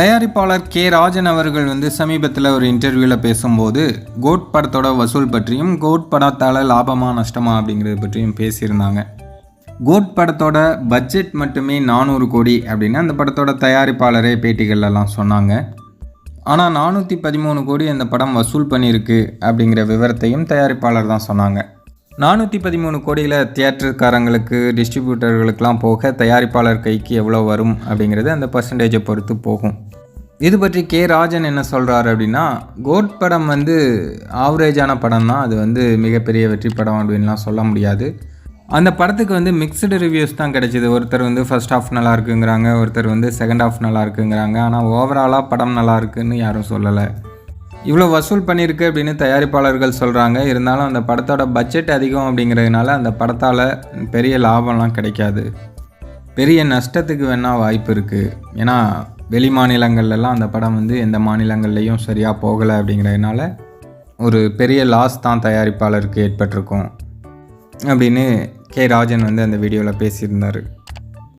தயாரிப்பாளர் கே ராஜன் அவர்கள் வந்து சமீபத்தில் ஒரு இன்டர்வியூவில் பேசும்போது கோட் படத்தோட வசூல் பற்றியும் கோட் படத்தால் லாபமா நஷ்டமா அப்படிங்கிறது பற்றியும் பேசியிருந்தாங்க. கோட் படத்தோட பட்ஜெட் மட்டுமே நானூறு கோடி அப்படின்னு அந்த படத்தோட தயாரிப்பாளரே பேட்டிகள்லாம் சொன்னாங்க. ஆனால் நானூற்றி பதிமூணு கோடி அந்த படம் வசூல் பண்ணியிருக்கு அப்படிங்கிற விவரத்தையும் தயாரிப்பாளர் தான் சொன்னாங்க. நானூற்றி பதிமூணு கோடியில் தியேட்டருக்காரங்களுக்கு டிஸ்ட்ரிபியூட்டர்களுக்கெலாம் போக தயாரிப்பாளர் கைக்கு எவ்வளோ வரும் அப்படிங்கிறது அந்த பர்சன்டேஜை பொறுத்து போகும். இது பற்றி கே ராஜன் என்ன சொல்கிறாரு அப்படின்னா கோட் படம் வந்து ஆவரேஜான படம் தான் அது வந்து மிகப்பெரிய வெற்றி படம் அப்படின்லாம் சொல்ல முடியாது. அந்த படத்துக்கு வந்து மிக்சடு ரிவ்யூஸ் தான் கிடைச்சிது. ஒருத்தர் வந்து ஃபர்ஸ்ட் ஹாஃப் நல்லா இருக்குங்கிறாங்க ஒருத்தர் வந்து செகண்ட் ஹாஃப் நல்லா இருக்குங்கிறாங்க. ஆனால் ஓவராலாக படம் நல்லா இருக்குன்னு யாரும் சொல்லலை. இவ்வளோ வசூல் பண்ணியிருக்கு அப்படின்னு தயாரிப்பாளர்கள் சொல்கிறாங்க இருந்தாலும் அந்த படத்தோட பட்ஜெட் அதிகம் அப்படிங்கிறதுனால அந்த படத்தால் பெரிய லாபம்லாம் கிடைக்காது. பெரிய நஷ்டத்துக்கு வேணால் வாய்ப்பு இருக்குது ஏன்னா வெளி மாநிலங்கள்லாம் அந்த படம் வந்து எந்த மாநிலங்கள்லேயும் சரியாக போகலை அப்படிங்கிறதுனால ஒரு பெரிய லாஸ் தான் தயாரிப்பாளருக்கு ஏற்பட்டிருக்கும் அப்படின்னு கே. ராஜன் வந்து அந்த வீடியோவில் பேசியிருந்தார்.